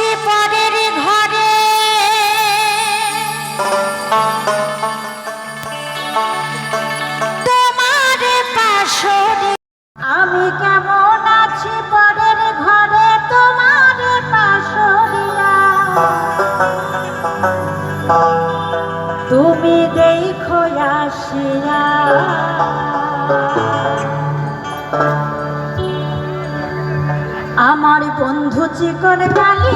আছি পরের ঘরে। তোমার পাশরে আমি কেমন আছি পরের ঘরে? তোমার পাশরিয়া তুমি দেখো আসিয়া। আমার বন্ধু চিকন কালী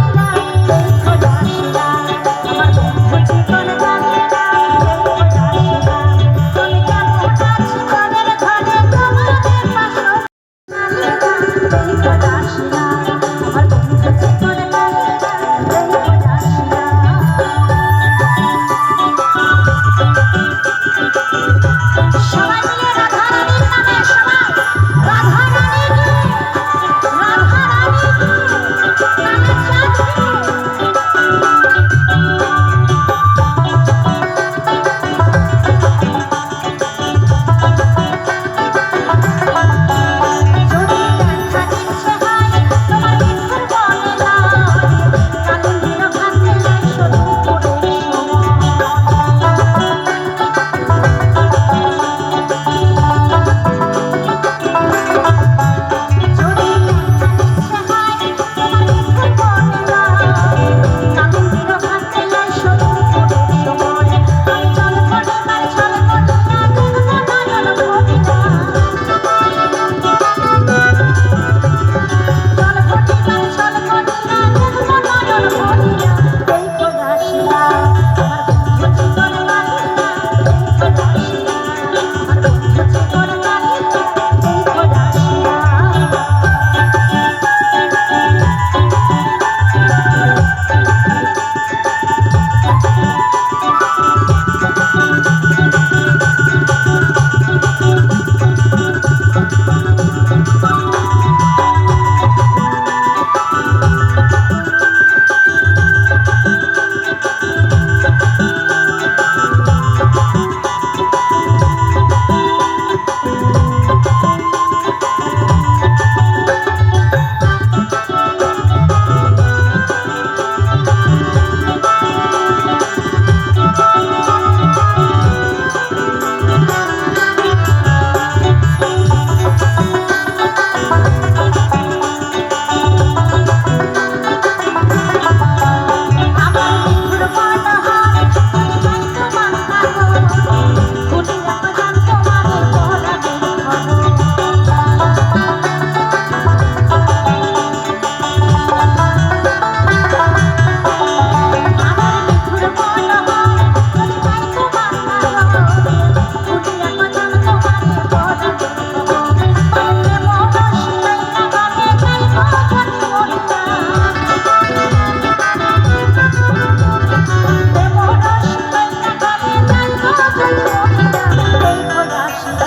Yeah.